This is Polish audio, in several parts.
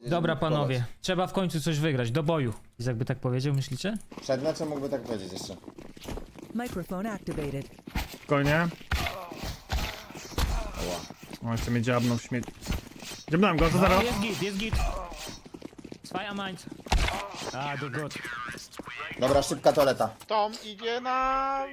Dobra panowie, trzeba w końcu coś wygrać, do boju. Izak by tak powiedział, myślicie? Przed meczem mógłby tak powiedzieć jeszcze. Microphone activated. Spokojnie. O, jeszcze mnie dziabnął śmieć. Dziabnąłem go, to zero. Jest git, jest git. Swoja mańc. A, do good. Dobra, szybka toaleta. Tom idzie na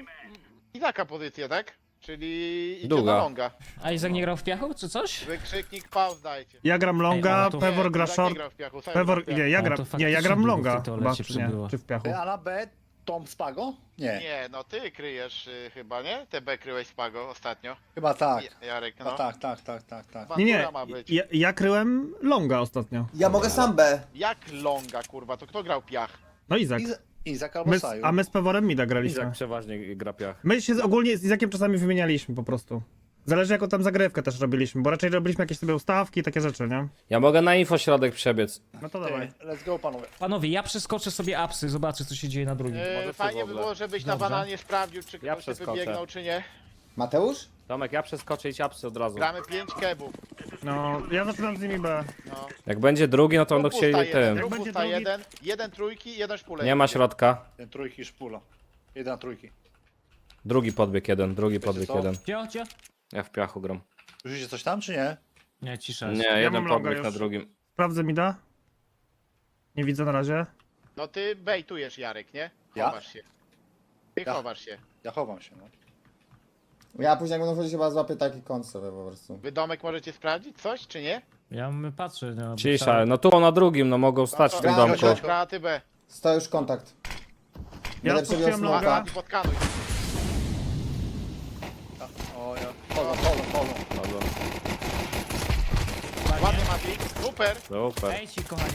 Izaka pozycję, tak? Czyli idzie Długa. na longa. A Izak nie grał w piachu, czy coś? Wykrzyknik pauz dajcie. Ja gram longa, Ej, to- Pewor Nie, gra short. Nie grał w piachu, sam Pewor, grał w nie, piachu. ja A, gram, to nie, faktycznie ja gram długo longa. toalecie Chyba, czy nie? Czy w piachu? Ty, a na B Tom Spago? Nie, Nie, no ty kryjesz y, chyba, nie? Te B kryłeś Spago ostatnio. chyba tak. Ja- Jarek, No. no. tak, tak, tak, tak, tak. Nie, nie, ma być. ja, ja kryłem longa ostatnio. Ja mogę sam B. Jak longa, kurwa, to kto grał piach? No Izak. Iz Izak albo My, z- Saju. a my z Peworem Mida graliśmy. Izak przeważnie gra piach. My się z- ogólnie z Izakiem czasami wymienialiśmy po prostu. Zależy jaką tam zagrywkę też robiliśmy, bo raczej robiliśmy jakieś sobie ustawki i takie rzeczy, nie? Ja mogę na info środek przebiec. No to dawaj. let's go panowie. Panowie, ja przeskoczę sobie apsy, zobaczę co się dzieje na drugim. E, Może fajnie by było, żebyś na Dobrze. bananie sprawdził, czy Ja ktoś się przeskoczę. wybiegnął, czy nie. Mateusz? Tomek, ja przeskoczę i ciapsy od razu. Gramy 5 kebów. No, ja zaczynam z nimi B. No. Jak będzie drugi, no to będą chcieli jeden, tym. Jak będzie drugi- jeden, jeden trójki, jeden szpulek. Nie ma środka. Ten trójki szpula. Jeden na trójki. Drugi podbieg jeden, drugi podbieg co? jeden. Cio, cio? Ja w piachu gram. Rzucicie coś tam, czy nie? Nie, cisza jest. Nie, mam jeden longa podbieg już. na drugim. Sprawdzę Mida. Nie widzę na razie. No ty bejtujesz Jarek, nie? Ja? Chowasz się. Ty Ja. chowasz się. Ja chowam się, no. Ja później jak będą wchodzić chyba złapię taki kąt sobie po prostu. Wy domek możecie sprawdzić coś, czy nie? Ja my patrzę. No, Cisza, no tu na drugim, no mogą stać w tym domku. chodź, ty B. Stoję już kontakt. Ja Będę przewijał odpuściłem smoka. longa. Podkanuj. O, ja. Chodzą, chodzą, chodzą. Ładnie Mati. Super. Super. Ej ci kochani.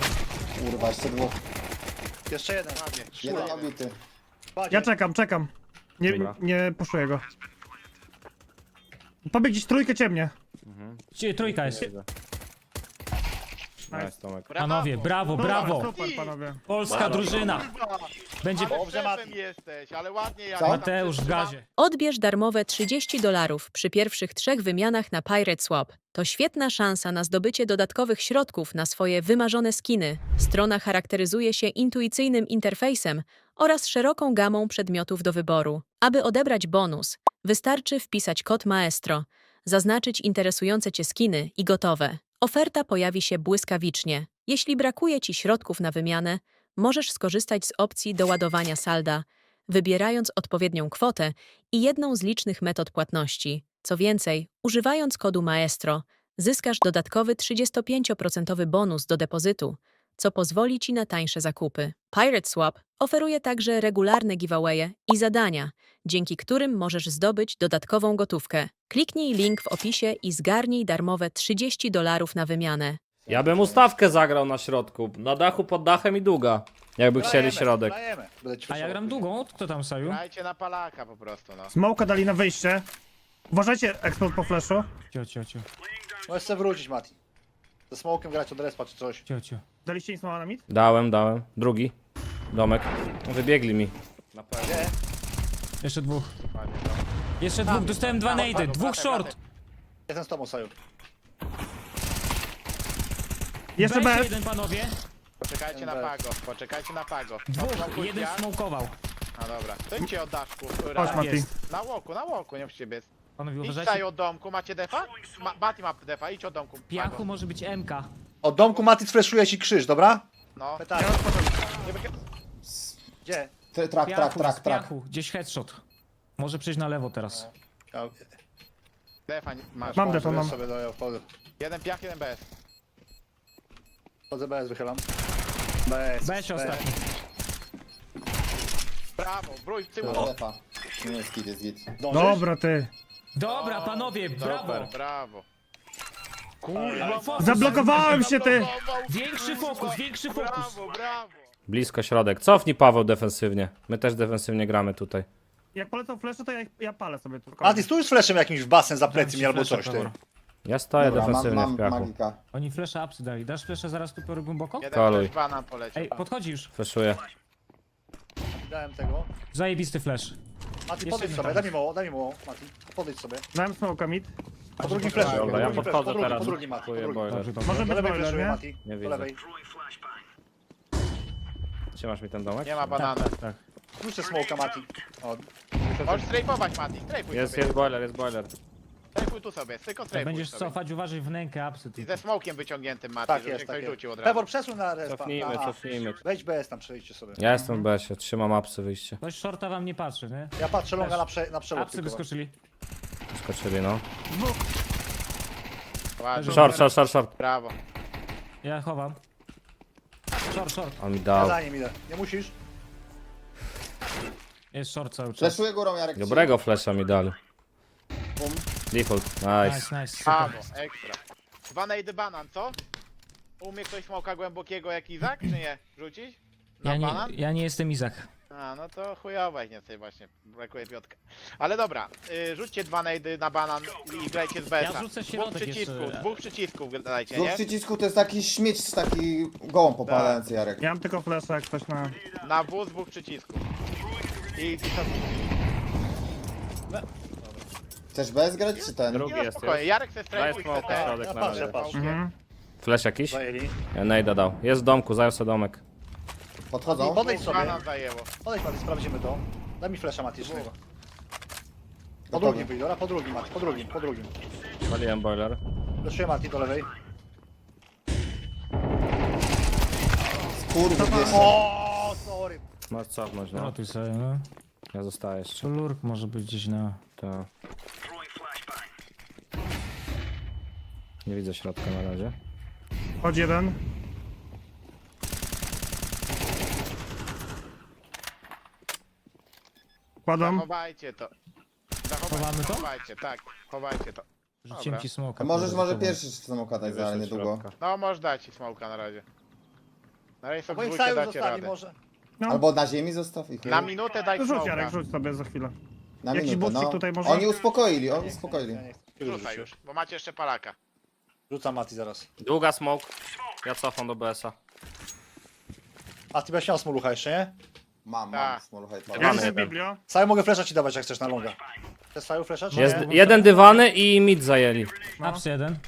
Kurwa, jeszcze dwóch. Jeszcze jeden. Ładnie. Jeden obity. Ja czekam, czekam. Nie, Dobra. nie puszuję go. Pobieg gdzieś trójkę ciemnie. Cie, trójka jest. Nice, Tomek. Brawo. Panowie, brawo, brawo. Super, panowie. Polska drużyna. Będzie Dobrze, Mati. jesteś, ale ładnie tam Mateusz w gazie. Odbierz darmowe 30 dolarów przy pierwszych trzech wymianach na Pirate Swap. To świetna szansa na zdobycie dodatkowych środków na swoje wymarzone skiny. Strona charakteryzuje się intuicyjnym interfejsem oraz szeroką gamą przedmiotów do wyboru. Aby odebrać bonus, wystarczy wpisać kod Maestro, zaznaczyć interesujące Cię skiny i gotowe. Oferta pojawi się błyskawicznie. Jeśli brakuje Ci środków na wymianę, możesz skorzystać z opcji doładowania salda, wybierając odpowiednią kwotę i jedną z licznych metod płatności. Co więcej, używając kodu Maestro, zyskasz dodatkowy 35% bonus do depozytu, co pozwoli Ci na tańsze zakupy. Pirate Swap oferuje także regularne giveawaye i zadania, dzięki którym możesz zdobyć dodatkową gotówkę. Kliknij link w opisie i zgarnij darmowe 30 dolarów na wymianę. Ja bym ustawkę zagrał na środku. Na dachu, pod dachem i długa. Jakby chcieli środek. Będę A ja gram długą, kto tam Saju? Grajcie na palaka po prostu, no. Smoka dali na wyjście. Uważajcie, eksport po flashu. Cio, cio, cio, Możesz sobie wrócić, Mati. Ze smokiem grać od respa czy coś. cio, cio. Daliście im na mid? Dałem, dałem. Drugi. Domek. Wybiegli mi. Na pewno. Jeszcze dwóch. Jeszcze dwóch, dostałem dwa nade, dwóch short. Jestem z tobą, Saju. Jeszcze Weź jeden panowie. Poczekajcie na Pago, poczekajcie na Pago. Dwóch, jeden smokował. A dobra. Stojdźcie od daszku. Chodź, Mati. Jest. Na łoku, na łoku, nie musicie biec. Panowie, Idź uważajcie. tutaj od domku, macie defa? Ma, Mati ma defa, idź od domku. Piachu może być MK. Od domku Mati sfreszuje ci krzyż, dobra? No. Pytanie. Nie Gdzie? Tr- Trak, Piachu, trak, trak, z trak. piachu. Gdzieś headshot. Może przejść na lewo teraz. Ja- Defa nie- masz. Mam defa, mam. sobie wchodzę. Jeden piach, jeden bez. Wchodzę BS, wychylam. BS. Weź ostatni. Brawo, brój, tył. Mam defa. Nie jest git, jest git. Dobra, ty. Dobra, panowie, brawo. Brawo. Kurwa, fokus. Zablokowałem się, ty. Większy fokus, większy fokus. Brawo, brawo. Blisko środek. Cofnij Paweł defensywnie. My też defensywnie gramy tutaj. Jak polecą flashu, to ja, ja palę sobie tylko. Mati, stój z fleszem jakimś w basen za plecy mi albo coś, ty. Ja stoję Dobra, mam, defensywnie mam w piachu. magika. Oni flasha upsy dali. Dasz flasha zaraz tu głęboko? Jeden Kaluj. też banan poleciał. Ej, podchodzi już. Fleszuję. Dałem tego. Zajebisty flash. Mati, podejdź jeden sobie, tam daj mi mało, daj mi mało, Mati. Podejdź sobie. Dałem smoka mid. Po drugim flashu. Dobra, ja podchodzę teraz, Po drugim, Mati, po boiler. Dobrze, Może dobrze. Do być lewej boiler, nie? Mati. Nie Do widzę. lewej. Trzymasz mi ten domek? Nie ma banana. Tak, tak. Puśćcie smoka, Mati. O, Możesz strajfować, Mati, strajfuj Jest, sobie. jest boiler, jest boiler. Strajfuj tu sobie, tylko Jak będziesz sobie. cofać, uważaj w nękę. I ze smokiem wyciągniętym, Mati, tak żeby jest, się tak ktoś rzucił od razu. Pebor, przesuń na respa. Cofnijmy, A. cofnijmy. Wejdź BS tam, przejdźcie sobie. Ja jestem w besie, trzymam apsy wyjście. Ktoś shorta wam nie patrzy, nie? Ja patrzę longa na, prze, na przelot Apsy tylko. wyskoczyli. Skoczyli, no. Ładnie. Short, short, short, short. Brawo. Ja chowam. Short, short. On mi Ja dał. za nim idę. Nie musisz. Jest short cały czas. Fleszuję górą, Jarek. Dobrego flasha mi dali. Bum. Default, nice. Nice, nice. Brawo, ekstra. Dwa najdy banan, co? Umie ktoś smoka głębokiego jak Izak, czy nie? Rzucić? Na Ja nie, ja nie jestem Izak. A, no to chujowe nie tutaj właśnie, brakuje piątka. Ale dobra, y, rzućcie dwa najdy na banan i grajcie z BS-a. Ja rzucę dwóch środek przycisków, jeszcze. dwóch przycisków dajcie, Dwóch nie? przycisku to jest taki śmieć, taki gołąb popalający, Jarek. Ja mam tylko flasha jak ktoś na... Na W z dwóch przycisków. I, i to... Chcesz bez grać, czy ten? Drugi jest, spokojnie, jest. Jarek se Daj strajkuj smoka, CT. środek Ja na razie. patrzę. Mhm. Flash jakiś? Zajęli. Ja Nejda dał. Jest w domku, zajął sobie domek. Podchodzą? Podejdź sobie. Banan zajęło. Podejdź Mati, sprawdzimy to. Daj mi flasha Mati jeszcze. Po Gotowy. drugim wyjdę, dobra? Po drugim Mati, po drugim, po drugim. Waliłem boiler. Flashuję Mati do lewej. Wiesz. O, sorry. Masz cofnąć, no. Rotuj sobie, no. Ja zostaję jeszcze. Lurk może być gdzieś na... To. Nie widzę środka na razie. Chodź jeden. Kładam. Zachowajcie to. Chowamy to? Chowajcie, tak, chowajcie to. Rzuciłem Dobra. ci smoka. Możesz może pierwszy samoka dać za ale Wyszedł niedługo. No, możesz dać ci smoka na razie. Na razie sobie Moim dwójkę cały dacie zostawi radę. może. No. Albo na ziemi zostaw ich. Na minutę daj Rzuć smoka. Jarek, rzuć sobie za chwilę. Na jakiś minutę, bucik no. tutaj może? Oni uspokoili, oni uspokoili. Ja nie chcę. Już Rzucaj już, bo macie jeszcze palaka. Rzucam Mati zaraz. Długa smoke. Ja cofam do BS-a. Mati, będziesz miał smolucha jeszcze, nie? Mam, mam, Tak. small height. Ja Mamy jestem jeden. Biblio. Cały mogę flasha ci dawać jak chcesz na longa. Chcesz cały flasha czy Jest nie? jeden dywany i mid zajęli. Ups jeden.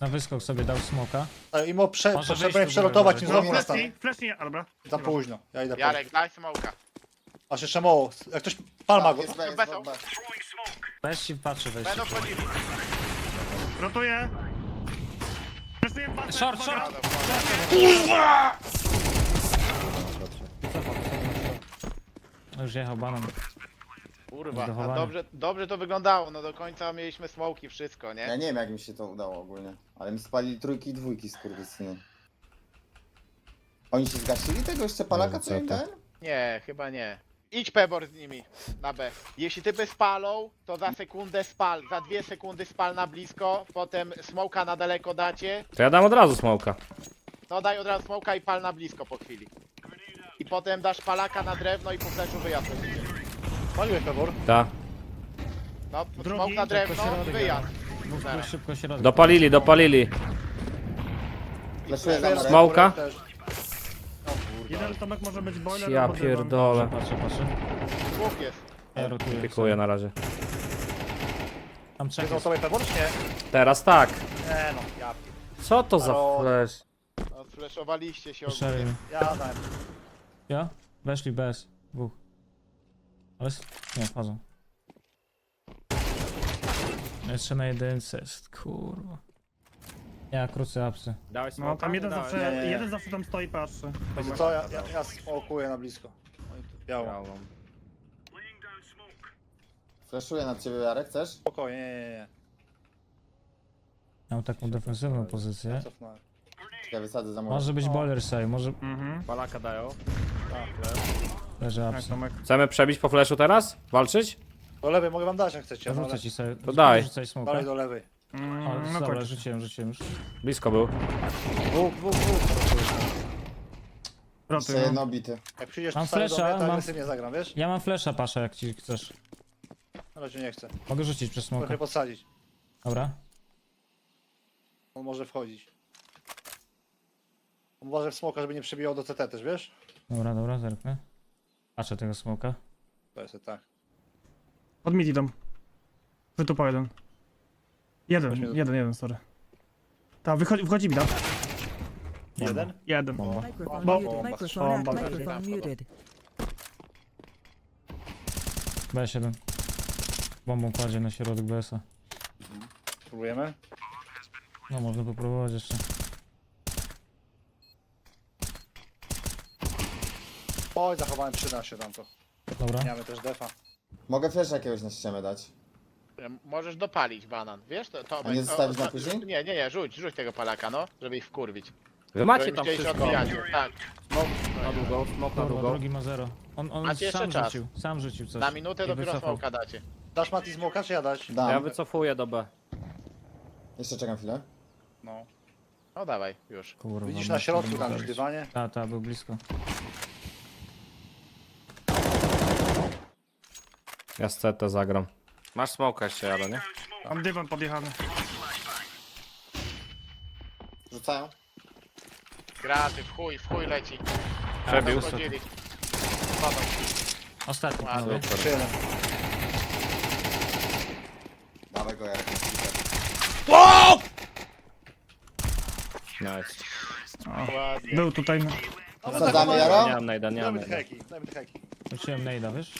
Na wyskok sobie dał smoka. Ale Imo prze, Może wyjść potrzebuję tu przelotować, góry, nie może. znowu nastanę. Flashnij, a dobra. Za późno, ja idę po. Jarek, daj smoka. Masz jeszcze mało. Jak ktoś palma go. Jest B, jest. Weź się patrzy, weź. Będą wchodzili. Rotuję. Short, short! No Już jechał banan. Kurwa, a dobrze, dobrze to wyglądało, no do końca mieliśmy smoki, wszystko, Ja nie? nie wiem jak mi się to udało ogólnie. Ale mi spalili trójki i dwójki skurwysyny. Oni się zgasili tego jeszcze palaka, co im dałem? Nie, chyba nie. Idź Pebor z nimi na B. Jeśli typy spalą, to za sekundę spal, za dwie sekundy spal na blisko, potem smoka na daleko dacie, To ja dam od razu smoka. no daj od razu smoka i pal na blisko po chwili. I potem dasz palaka na drewno i po fleszu wyjazd robicie. Paliłeś Pebor. Ta. No, smok na drewno wyjazd. Szybko środek. Dopalili, dopalili. Smoka? też. Jeden Tomek może być boiler Ja albo dywan. pierdolę. Patrzę, patrzę. Dwóch jest. Ja rotuję. Pikuję na razie. Tam trzech Wiedzą jest. sobie Pebor czy nie? Teraz tak. Nie no, ja, Co to za Halo? flash? No, sfleszowaliście się Szeryj. ogólnie. ja dałem. Ja? Weszli bez. Dwóch. Ale... s- Nie, wchodzą. Jeszcze na jedynce jest, kurwa. Ja krócę apsy. Dałeś No tam jeden zawsze, Nie, nie, nie. jeden zawsze tam stoi i patrzy. Wiecie co, ja, ja, ja smokuję na blisko. Biało. Fleszuję na ciebie Jarek, chcesz? Spokojnie, nie, nie, nie. Miał taką defensywną pozycję. Cofnąłem. Wysadzę za mur. Może być boiler save, może Mhm. Balaka dają. leży Tak, apsy. Tomek. Chcemy przebić po flashu teraz? Walczyć? Do lewej mogę wam dać jak chcecie. no, Rzucę ale ci sobie. To daj. Smoka. Dalej do lewej. Mm, O, no dobra, kończ. rzuciłem, rzuciłem już. Blisko był. Dwóch, dwóch, dwóch. Rotuj, no. jedno bity. Jak przyjdziesz Mam stary do flesza, mnie, to mam- agresywnie zagram, wiesz? Ja mam flesza, Pasza, jak ci chcesz. Na razie nie chcę. Mogę rzucić przez smoka. mnie podsadzić. Dobra. On może wchodzić. On uważa w smoka, żeby nie przebijał do CT też, wiesz? Dobra, dobra, zerknę. Patrzę tego smoka. To jest tak. Pod mid idą. Wytupał jeden. Jeden, jeden, jeden, sorry. Ta, wychodzi, wchodzi mi, da. Jeden. Jeden. Microphone Bo- muted. Microphone, act- Bomba. microphone muted. B7. Bombą kładzie na środek BS-a. Spróbujemy. No można popróbować jeszcze. Oj, zachowałem 13 tam to. Dobra. Miałem też defa. Mogę flash jakiegoś na ściemę dać. Możesz dopalić banan, wiesz? To, to A nie zostawić na później? Nie, nie, nie, rzuć, rzuć tego palaka, no, żeby ich wkurwić. Wy macie Żeby tam chcieli się wszystko. odbijać, Tak, Na długo, smok na Kurwa, długo. drugi ma zero. On, on Macie jeszcze sam czas. rzucił, sam rzucił coś. na minutę I dopiero wycofał. smoka dacie. Dasz Mati smoka, czy ja dać? Dam. Ja wycofuję do B. Jeszcze czekam chwilę. No. No dawaj, już. Kurwa, Widzisz no, na środku tam już dywanie? Ta, ta, był blisko. Ja z CT zagram. Masz smoka jeszcze, Jaro, nie? Mam dywan podjechany. Rzucają? Graty, w chuj, w chuj leci. Przebił. Ostatni, panowie. Jeszcze jeden. Dawaj go Jarek. Nice. Ładnie. Był tutaj. no. Wsadzamy Nie Jaro? mam najda, nie mam Dajmy te najda. heki, dajmy te heki. Rzuciłem nejda, wiesz?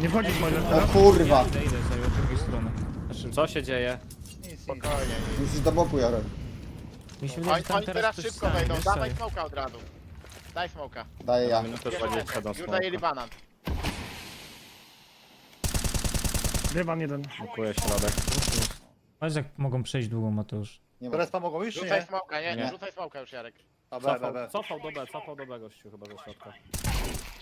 Nie wchodzi spoiler. O kurwa! Idę, od drugiej strony. Znaczy, Co się dzieje? Spokojnie. Musisz do boku Jarek. mi się wydaje, Oni, że tam oni teraz ktoś szybko stanie, wejdą, wiesz, dawaj stoi. smoka od razu. Daj smoka. Daję ja. Minutę Już 20 do Już smoka. banan. Dywan jeden. Blokuję środek. Patrz jak mogą przejść długo, Mateusz. Nie ma. respa mogą iść, Rzucaj nie? smoka, nie, Nie. rzucaj smoka już Jarek. A, B, B, Cofał, B. cofał do B, cofał do B gościu chyba ze środka.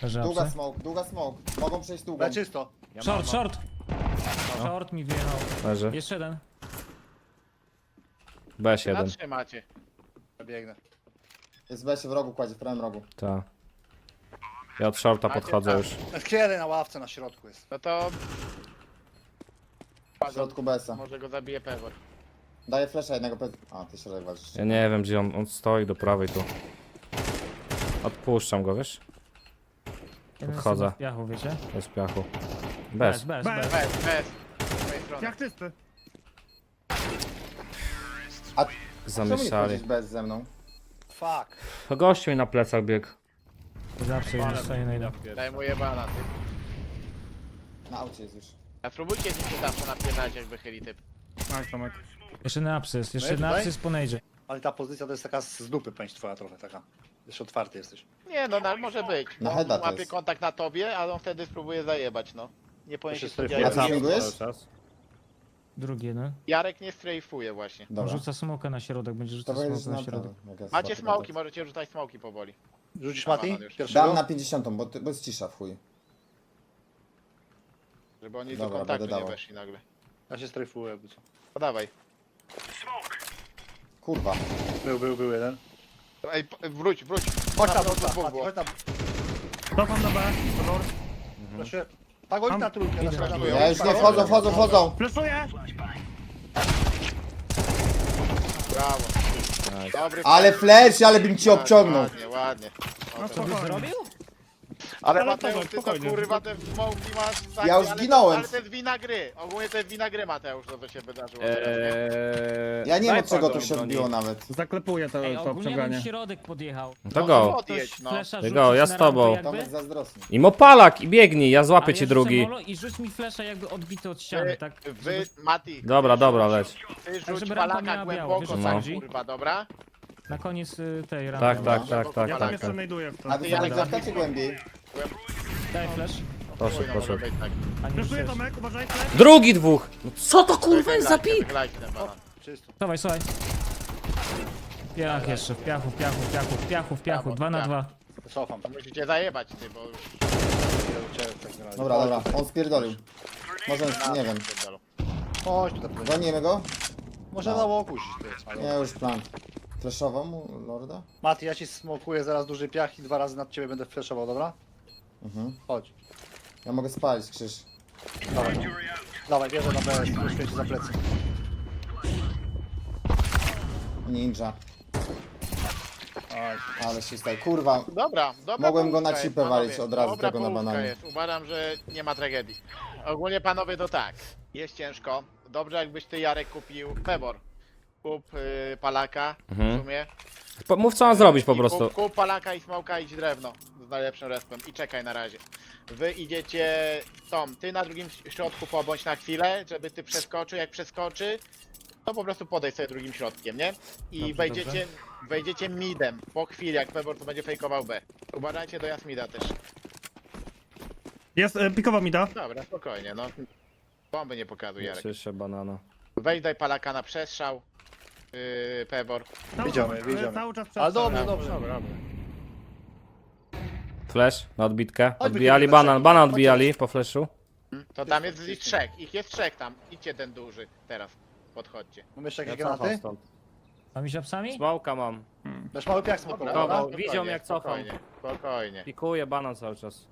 Leży Długa apsy. smoke, długa smoke. Mogą przejść długą. B czysto. Ja Short, mam- short! Short mi wjechał. Leży. Jeszcze jeden. B7. Zatrzymacie. Biegnę. Jest B się w rogu kładzie, w prawym rogu. Ta. Ja od shorta Macie podchodzę już. Kiedy na ławce na środku jest? No to... W środku BS-a. Może go zabije Pewor. Daję flasha jednego pe... A, ty środek walczysz. Ja nie wiem gdzie on, on stoi do prawej tu. Odpuszczam go, wiesz? Jeden Podchodzę. sobie w piachu, wiecie? Bez piachu. Bez, Bez. bez, Bez. bez. Bez, bez. Z mojej strony. Jak czysty. Czemu nie Zamieszali. wchodzisz bez ze mną? Fuck. Gościu mi na plecach biegł. Zawsze jeden stoi nejda. Zajmuję banan. ty. Na aucie jest już. A spróbujcie z nim się zawsze napierdać jak wychyli typ. Nice, Tomek. Jeszcze na apsy jest, jeszcze No i na tutaj? apsy jest po nejdzie. Ale ta pozycja to jest taka z dupy pęść twoja trochę taka. Jeszcze otwarty jesteś. Nie no, no może być. Na Bo heada on to łapie jest. kontakt na tobie, ale on wtedy spróbuje zajebać, no. Nie powinien To się spodziewać. A ty Jarek- smigujesz? Cały czas. Drugi, no. Jarek nie strajfuje właśnie. On Dobra. rzuca smoka na środek, będzie To rzucał smoka na na środek. Macie smoki, możecie rzucać smoki powoli. Rzucisz Dobra, Mati? Pierwszego? Dam na 50, bo, ty, bo jest cisza w chuj. Żeby oni Dobra, do kontaktu będę nie dawał. weszli nagle. Ja się strajfuję, jakby co. No dawaj. Kurwa. Był, był, był jeden. Ej, p- wróć, wróć. Chodź tam, Na chodź tam, było. chodź tam. Cofam do B. Dobra. Proszę. Tak, chodź na trójkę, na środku. Ja już nie wchodzą, wchodzą, wchodzą. Fleszuję! Brawo. Dobry Ale flash, ale bym ci obciągnął. Ładnie, ładnie. No Co zrobił? Ale, Ale Mateusz, ty to spokojnie. kurwa te smoki masz takie, Ja już ale zginąłem. Ale to jest wina gry. Ogólnie to jest wina gry Mateusz, to co się wydarzyło teraz, nie? Eee, Ja nie wiem od czego to się odbiło nawet. Zaklepuję to, Ej, to ogólnie bym obciąganie. środek podjechał. No to go. Odjedź, no. flesza Ty rzucić go, ja na z rampę tobą. jakby, Tomek zazdrosny. I mopalak i biegnij, ja a złapię ja ci rzucę drugi. molo I rzuć mi flesza jakby odbity od ściany, Wy, tak? wy Mati, Dobra, dobra, leć. ty Tak, rzuć żeby rampa palaka miała głęboko wiesz, o co tak, chodzi? kurwa, dobra? Na koniec y, tej rampy. Tak, tak, tak, tak, Ja tam tak. jeszcze tak. znajduję w to. A ty Janek głębiej? Daj flash. Poszedł, Chuj, no, może poszedł. być tak. A nie Fleszuję rzuciłeś. Tomek, uważaj, flash. Drugi dwóch! No co to kurwa jest za pik? Czysto. Dawaj, słuchaj. Piach jeszcze, w piachu, w piachu, w piachu, w piachu, w piachu, Brawo, dwa na dwa. Cofam. To musicie zajebać ty, bo już. Dobra, dobra, on spierdolił. Może, nie wiem. Chodź tutaj. Gonimy go? Może No. na łoku ty. ale- Nie, już plan. Flashował mu Lorda? Mati, ja ci smokuję zaraz duży piach i dwa razy nad ciebie będę flashował, dobra? Mhm. Chodź. Ja mogę spalić krzyż. Dawaj. Dawaj, bierze na BS, ci za plecy. Ninja. Oj. Ale się stał. Kurwa. Dobra, dobra Mogłem go na połówka cipę jest, walić panowie. od razu dobra tego na połówka bananie. Jest. Uważam, że nie ma tragedii. Ogólnie panowie to tak. Jest ciężko. Dobrze jakbyś ty Jarek kupił Pebor. Kup y, palaka Mhm. w sumie. Po- Mów co mam zrobić po I prostu. Kup, kup palaka i smoka idź drewno z najlepszym respem i czekaj na razie. Wy idziecie Tom, ty na drugim środku pobądź na chwilę, żeby ty przeskoczył, jak przeskoczy, to po prostu podejdź sobie drugim środkiem, nie? I Dobrze, wejdziecie, wejdziecie midem po chwili, jak Pebor to będzie fejkował B. Uważajcie do Jasmida też. Jest, e, pikował mi da. Dobra, spokojnie, no. Bomby nie pokazuj Jarek. Banana. Wejdź daj palaka na przestrzał. Yy, Pebor. Cały Widziałem, czas- widziałem. Cały czas przed Ale dobrze, dobrze. dobra, dobra. Flash na odbitkę. Chodźmy Odbijali banan, banan odbijali po flashu. To tam jest ich trzech, ich jest trzech tam. Idźcie ten duży teraz. Podchodźcie. Mamy jeszcze Ja jakieś granaty? stąd. A mi się psami? Smoka mam. Dasz mały piach smokowy, Dobra, widział jak cofam. Spokojnie, spokojnie. Pikuję banan cały czas.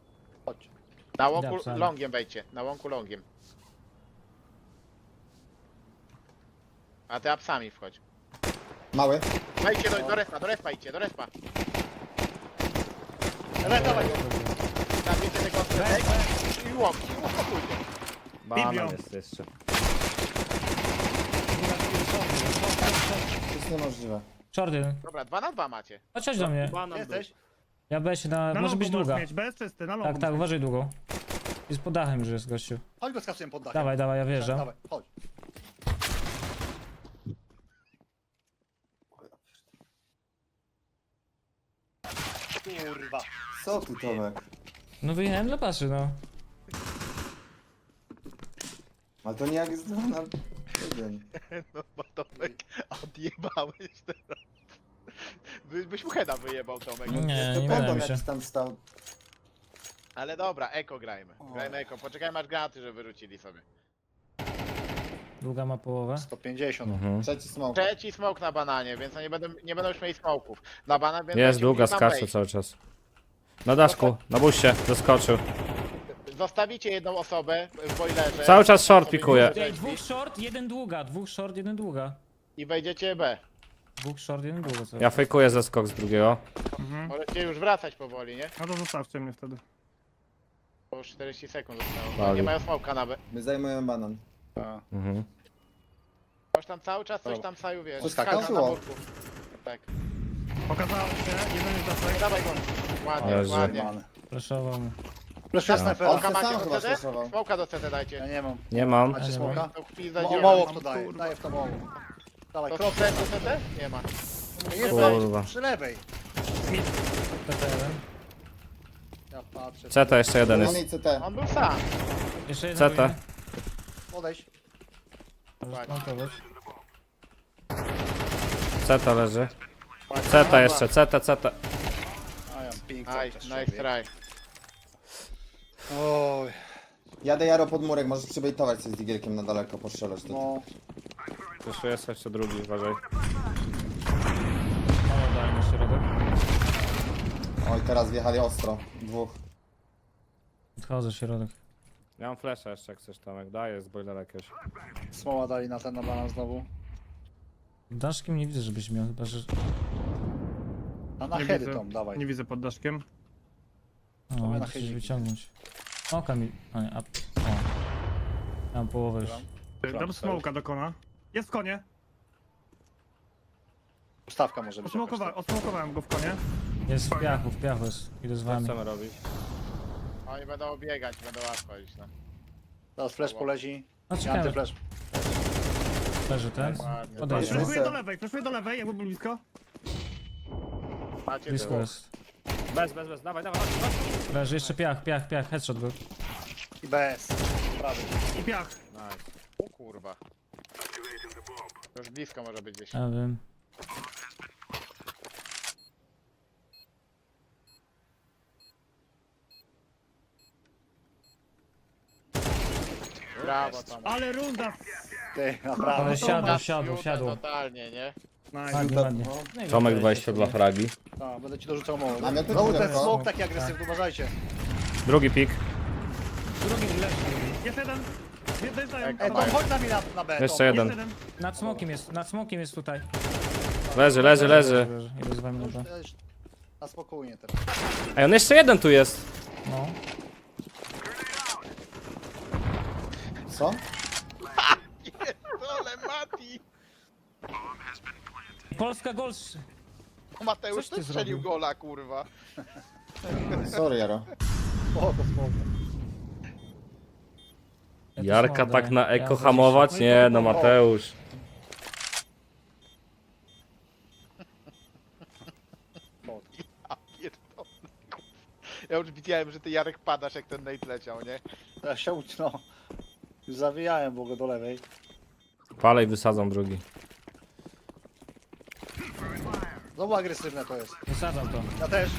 Chodź. Na łąku Dobrze. longiem wejdźcie, na łąku longiem. A ty apsami wchodź. Mały. Wejdźcie do, do respa, do respa idźcie, do respa. Red, dawaj. Zabijcie tego odsetek i łom, i uspokójcie. Banan jest jeszcze. To jest niemożliwe. Shorty. Dobra, dwa na dwa macie. Chodź, chodź do mnie. Banan jesteś? Ja będę się na... Na Może być możesz długa. mieć, bez czysty, na longu. Tak, tak, uważaj długo. Jest pod dachem już jest gościu. Chodź go skasujemy pod dachem. Dawaj, dawaj, ja wjeżdżam. Dawaj, chodź. Kurwa. Co ty, Tomek? No wyjechałem dla paszy, no. Ale to nie jak jest dwa na jeden. No bo Tomek, odjebałeś teraz. By, byś mu heada wyjebał Tomek. Nie, nie to wydaje będą mi się. tam stał. Ale dobra, eko grajmy. Grajmy eko. Poczekajmy aż granaty, żeby wyrzucili sobie. Długa ma połowę. 150. Mhm. Trzeci smoke. Trzeci smoke na bananie, więc oni będą, nie będą już mieli smoków. Na banan więc Jest długa, skacze cały czas. Na daszku, na buście, zaskoczył. Zostawicie jedną osobę w boilerze. Cały czas short Sobie pikuje. Ej, dwóch short, jeden długa, dwóch short, jeden długa. I wejdziecie B. Dwóch short, jeden długa. Ja fejkuję ze skok z drugiego. Możecie już wracać powoli, nie? No to zostawcie mnie wtedy. Bo już 40 sekund zostało. Wali. No, nie mają smoka na B. My zajmujemy banan. Mhm. Już tam cały czas coś tam saju wiesz. To skaka na skakało. boku. Tak. Pokazało się, jeden jest daszek. Dawaj go. Ładnie, Leży. ładnie. Mu. Proszę snajpera. On Smoka sam macie chyba do CT? flashował. Smoka do CT Ja dajcie. nie mam. Nie mam. Macie nie smoka? To dziura. Mało w to daję. Daję w to mało. Dawaj, To krok. CT do CT? Nie ma. Jest Kurwa. przy lewej. PTL. Ja patrzę. CT jeszcze jeden jest. CT. On był sam. Jeszcze jeden CT. Podejdź. Możesz montować. CT leży. CT jeszcze, CT, CT. A ja ping. Nice, nice try. Oj, Jadę Jaro pod murek, możesz przybejtować się z digielkiem na daleko, postrzelać to. no. Jeszcze jest jeszcze drugi, uważaj. Mało dałem na środek. Oj, teraz wjechali ostro. Dwóch. Odchodzę środek. Ja mam flasha jeszcze jak chcesz Tomek, daję z boilera jakiegoś. Smoła dali na ten na banan znowu. Daszkiem nie widzę, żebyś miał, chyba że... A na Nie heady widzę. Tom, dawaj. Nie widzę pod daszkiem. O, na chyliki. wyciągnąć. Oka mi... A nie, a... O. Mam połowę już. Dam smoka do kona. Jest w konie. Ustawka może być. Osmokowa jakaś osmokowałem go w konie. Jest w piachu, w piachu jest. Idę z Co wami. chcemy robić? Oni będą obiegać, będą łatwo iść. No. tam. Teraz flash poleci. No I ciekawe, antyflash. leży ten. Ładnie. Podejdźmy. Flashuję do lewej, flashuję do lewej, jakby był blisko. Macie Blisko jest. Bez, bez, bez, dawaj, dawaj, dawaj. Leży jeszcze piach, piach, piach, headshot był. I bez. Prawy. I piach. Nice. O kurwa. To już blisko może być gdzieś. Ja wiem. Brawo tam. Ale runda. Ty, Ale naprawdę. siadł, siadł, Fiuta siadł. Totalnie, nie? Nice. Ładnie, ładnie. Tomek 20 dla fragi. A, będę ci dorzucał mało. Namioty Znowu czy ten lekko? smok taki agresywny, uważajcie. Drugi pik. Jest jeden. Dojeżdżają. Jak E, mają. chodź na mnie na, na B. Jeszcze. Jest jeden. jeden. Nad smokiem jest, nad smokiem jest tutaj. Leży, leży, leży. Idę z wami dobra. Na spokojnie teraz. Ej, on jeszcze jeden tu jest. No. Co? Pierdole, Mati! Polska gol... Mateusz Coś też strzelił gola, kurwa. Sorry, Jaro. O, to spoko. Jarka tak na eko Ja hamować? Nie, no Mateusz. Ja pierdolę, kurwa. Ja już widziałem, że ty Jarek padasz, jak ten Nate leciał, nie? Ja się ucz. Już zawijałem w ogóle do lewej. Palej wysadzam drugi. Znowu agresywne to jest. Wysadzam to. Ja też.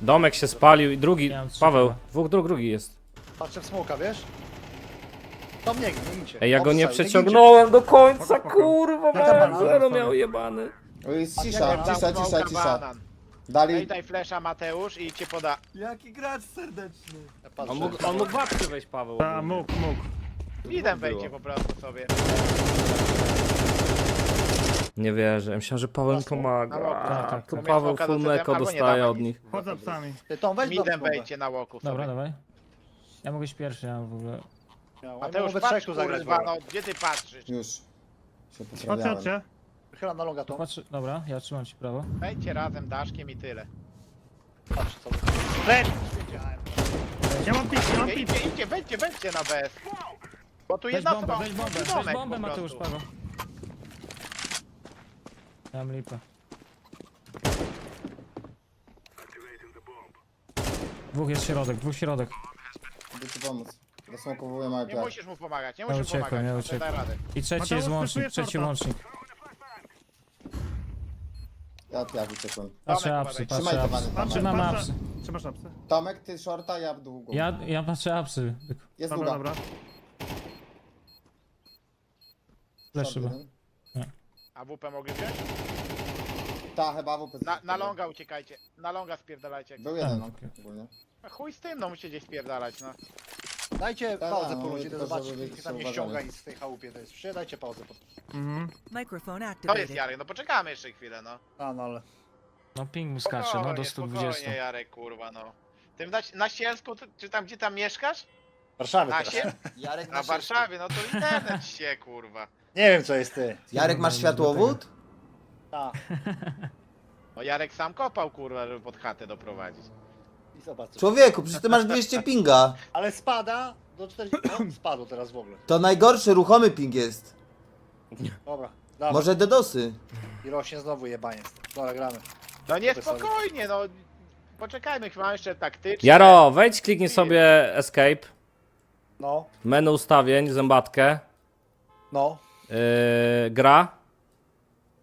Domek się spalił i drugi. Trzy Paweł, chyba. dwóch, dru, drugi jest. Patrzę w smoka, wiesz? Tam nie, nie idźcie. Ej, ja go nie przeciągnąłem do końca, kurwa, Ja tam man, banan zero miał jebany. O, jest cisza, cisza, cisza, cisza. Dali... Daj daj flesza Mateusz i cię poda. Jaki gracz serdeczny. On mógł, on mógł babcie wejść, Paweł. Ta, mógł, mógł. Widem było. wejdzie po prostu sobie. Nie wierzę, ja myślałem, że Paweł mi pomaga. A, Tu tak. Paweł full meko dostaje od nic. nich. Chodź za psami. Ty, weź Midem wejdźcie na łoku Dobra, dawaj. Ja mogę iść pierwszy, ja w ogóle. Mateusz, patrz kurwa, Kurwa, no gdzie ty patrzysz? Już. Się Chodźcie, poprawiałem. chodźcie. Na longa to. Patrz, dobra, ja trzymam ci prawo. Wejdźcie razem daszkiem i tyle. Patrz co. Lecz! Ja mam pik, ja mam Idźcie, idźcie, idźcie, wejdźcie, wejdźcie na BS. Bo tu Weź jedna bombę, osoba, weź bombę, domek weź bombę po Mateusz, prostu. Paweł. Ja mam lipę. Dwóch jest środek, dwóch środek. Idę ci pomóc. Zasmokowuję Nie musisz mu pomagać, nie Ja musisz uciekłem, pomagać, ja uciekłem. daj radę. I trzeci Mateusz, jest łącznik, trzeci shorta. łącznik. Ja piach uciekłem. Patrzę Tomek, apsy, uważaj. patrzę Trzymaj apsy. Trzymam Patrzę. apsy. Trzymasz apsy? Tomek, ty shorta, ja długo. Ja, ja patrzę apsy. Jest Dobra, długa. dobra. Flash Short chyba. jeden. A WP mogli wziąć? Ta, chyba WP. Na, na longa uciekajcie, na longa spierdalajcie. Był jeden. Tak, okej. Ogólnie. A Chuj z tym, no musicie gdzieś spierdalać, no. Dajcie Tak, pauzę no, po tylko żeby nikt tam nie się ściąga uważali. nic w tej chałupie, to jest wszy, dajcie pauzę. Po... Mhm. Microphone To jest activated. Jarek, no poczekamy jeszcze chwilę, no. A, no ale... No ping mu skacze, no do Spokojnie, 120. Spokojnie, Jarek, kurwa, no. Tym na, na Sielsku, to- czy tam gdzie tam mieszkasz? W Warszawie Na teraz. Sie? Jarek Na Warszawie, no to internet się, kurwa. Nie wiem co jest ty. Jarek, masz światłowód? Ta. No Jarek sam kopał, kurwa, żeby pod chatę doprowadzić. Zobacz co. Człowieku, przecież ty masz 200 pinga. Ale spada do 40... No, spadło teraz w ogóle. To najgorszy ruchomy ping jest. Dobra, dawaj. Może dedosy. I rośnie znowu jebaniec. Dobra, gramy. No nie, spokojnie, no. Poczekajmy, chyba jeszcze taktycznie. Jaro, wejdź, kliknij sobie escape. No, Menu ustawień, zębatkę. no, Yy, gra.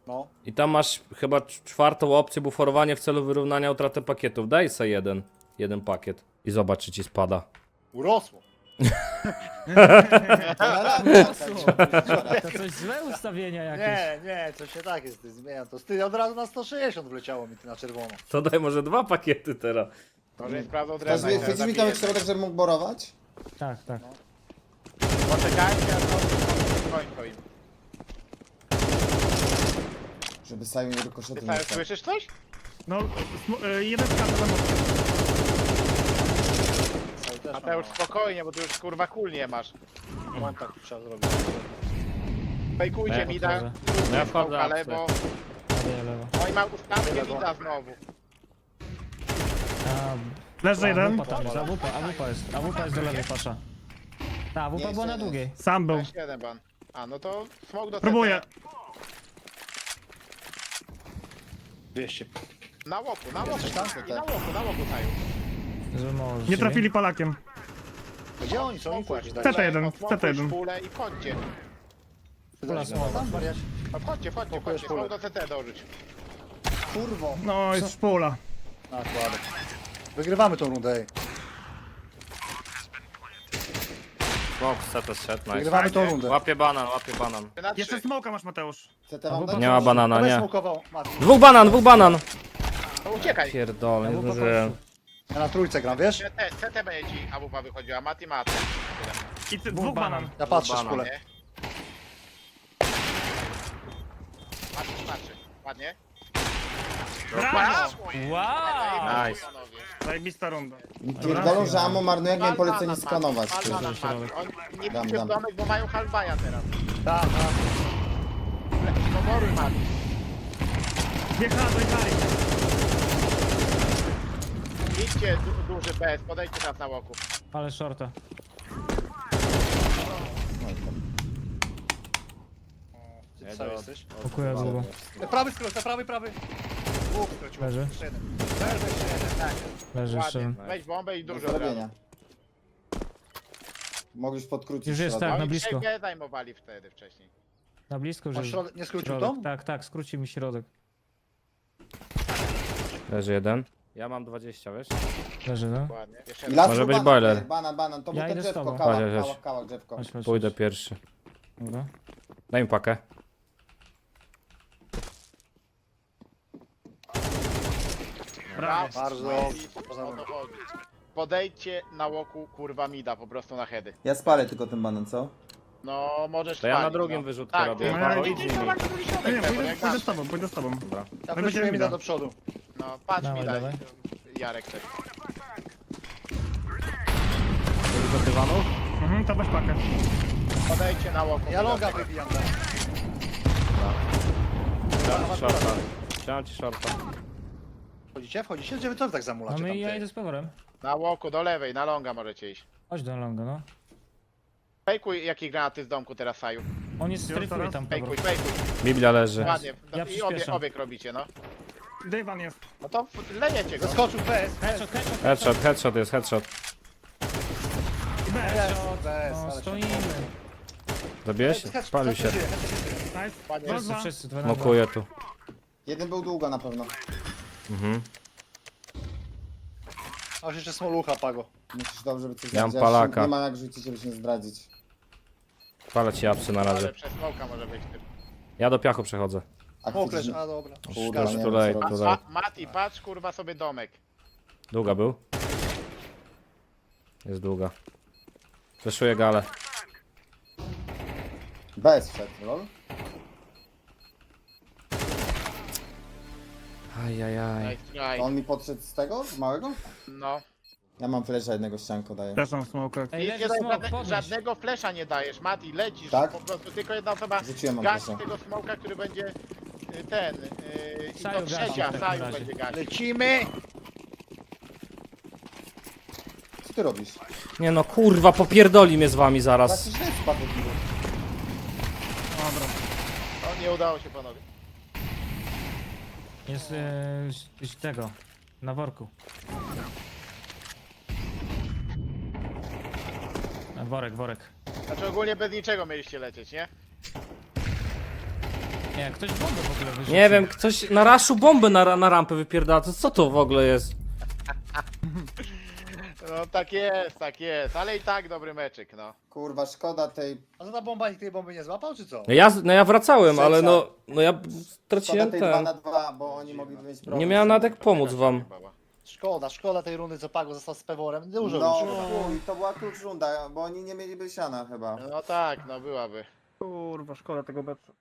no. I tam masz chyba cz- czwartą opcję buforowanie w celu wyrównania utraty pakietów. Daj sobie jeden. Jeden pakiet. I zobacz, czy ci spada. Urosło. To coś złe ustawienia jakieś. Nie, nie, coś się tak jest, ty zmienia to. Ty od razu na 160 wleciało mi ty na czerwono. To daj może dwa pakiety teraz. Może nie sprawdzą Chcesz drewna. i mi- zabijemy. Tomek środek, żebym mógł borować? Tak, tak. Poczekajcie, a to im. Żeby Saju nie rykoszetu Ty nie Saju, stał. słyszysz coś? No, sm- y, jeden skacze za mocno. Mateusz, spokojnie, bo ty już kurwa kul nie masz. no, kontakt trzeba zrobić. Fejkujcie mi da, podchodzę. Ja wchodzę ale bo lewo. oni mają ustawkę widza znowu. Leży jeden. AWP tam jest, AWP, AWP jest. AWP jest do lewej, pasza. Ta, AWP była na długiej. Sam był. Ban. A, no to smok do Próbuję. CT. 200. Na łoku, na łoku. Jesteś tam? I na łoku, na łoku Saju. Że może. Nie trafili palakiem. Gdzie oni są? Info jakieś CT dajcie. jeden, Osmokuj CT jeden. szpulę i wchodźcie. Pula smoka. Wchodźcie, wchodźcie, wchodźcie. Do CT dorzuć. Kurwo. No, jest szpula. Wygrywamy tą rundę, ej. Smok, set set, nice. Wygrywamy tą rundę. Łapie banan, łapie banan. Ty na Jeszcze trzy. smoka masz, Mateusz. CT wam dać? Nie ma banana, nie. smokował? Mati. Dwóch banan, dwóch banan! Uciekaj. Pierdolę, nie zdążyłem. Ja na trójce gram, wiesz? CT, CT będzie ci AWP wychodziła, Mati Mati. I ty, dwóch banan. Ja patrzę Banan. szpulę. Nie? Mati patrzy. Ładnie. Brawo! Wow! Nice. Zajebista runda. Pierdolą, że ammo marnuję, jak miałem polecenie skanować. Ty. Oni nie Dam, widzą dam. domek, bo mają halbaja teraz. Tak, tak. Komoruj Mati. Wjechałem, dojechali. Idźcie du duży bez, podejdźcie teraz na łoku. Ale shorta. Ty co jesteś? Pokuję długo. Prawy skrót, na prawy, prawy. Łuk skrócił. Leży. Jeszcze jeden. Leży, jeszcze jeden, tak. Leży jeszcze Ładnie. jeden. Weź bombę i dużo od razu. zrobienia. Mogliś podkrócić Już jest środek. tak, na Oni blisko. się zajmowali wtedy wcześniej. Na blisko środek, nie skrócił środek. tą? Tak, tak, skróci mi środek. Leży jeden. Ja mam 20, wiesz? Leży, no. Jeszcze raz. Może być banan, boiler. Banan, banan, to Ja był idę z drzewko, tobą. Chodź, chodź. drzewko. Chodź, chodź, Pójdę chodź. pierwszy. Dobra. Daj mi pakę. Brawo. Bardzo Mati, dobrze. o to chodzi. Podejdźcie na łoku kurwa mida, po prostu na heady. Ja spalę tylko ten banan, co? No możesz To ja na drugim no. wyrzutkę Tak, robię. ty, No, no, idę- idź tobą, pójdę z tobą. Dobra. Ja Wy będziemy wróciłem mi mida. do przodu. No patrz Dawaj, mi daj. dawaj. Jarek też. Dużo dywanów? Mhm, to weź pakę. Podejdźcie na łoku. Ja longa wybijam tak. Trzymam ci shorta. Trzymam ci shorta. Wchodzicie? Wchodzicie? Gdzie wy to tak No zamulacie my tam? ja ty? idę z powerem. Na łoku, do lewej, na longa możecie iść. Chodź do longa, no. Fejkuj jakie granaty z domku teraz Saju. On jest Już stryfuje tam Fejkuj, fejkuj. Biblia leży. Ładnie. No, Ja I obie, przyspieszam. obieg robicie, no. Dywan jest. No to lejecie go. Zaskoczył bez. Headshot, headshot, Headshot, headshot jest, headshot. I. Bez, bez. No, ale stoimy. Zabiłeś? Spalił się. Nice. Ładnie. Dwa, Wszyscy, dwa. wszyscy, dwa na dwa. Mokuję tu. Jeden był długo na pewno. Mhm. Masz jeszcze smolucha, Pago. Musisz dobrze być coś Ja mam zdradzić. Palaka. Nie ma jak rzucić, żeby się nie zdradzić. Palę ci apsy na Ale razie. przez smoka może być typ. Ja do piachu przechodzę. Leży, a dobra. Nie wiem, co robić. late. Ma, Mati, patrz kurwa sobie domek. Długa był? Jest długa. Fleszuję galę. Bez wszedł, lol. Ajajaj. Nice try. On mi podszedł z tego, z małego? No. Ja mam flesza jednego ścianko daję. Też mam smoka. Ej, leży smok, żadne, podnieś. żadnego flesza nie dajesz, Mati, lecisz. Tak? Po prostu tylko jedna osoba Rzuciłem mam gasi flesza. tego smoka, który będzie y, ten. y, I Saju to trzecia, takim Saju razie. będzie gasić. Lecimy! Co ty robisz? Nie no kurwa, popierdoli mnie z wami zaraz. Źle spadł niego. Dobra. No nie udało się panowie. Jest e, z tego. Na worku. E, Worek, worek. Znaczy ogólnie bez niczego mieliście lecieć, nie? Nie, ktoś bombę w ogóle wyrzucił. Nie wiem, ktoś na raszu bombę na, na rampę wypierdala. To co to w ogóle jest? No tak jest, tak jest, ale i tak dobry meczyk, no. Kurwa, szkoda tej... A co ta bomba nikt tej bomby nie złapał, czy co? No ja, no ja wracałem, Trzecia. ale no, no ja Szkoda straciłem tej 2 ten. na 2, bo oni mogli mieć problem. Nie miałem nawet jak pomóc wam. Szkoda, szkoda tej rundy, co Pago został z Peworem. Dużo No, już chuj, to była klucz runda, bo oni nie mieliby siana chyba. No tak, no byłaby. Kurwa, szkoda tego beta.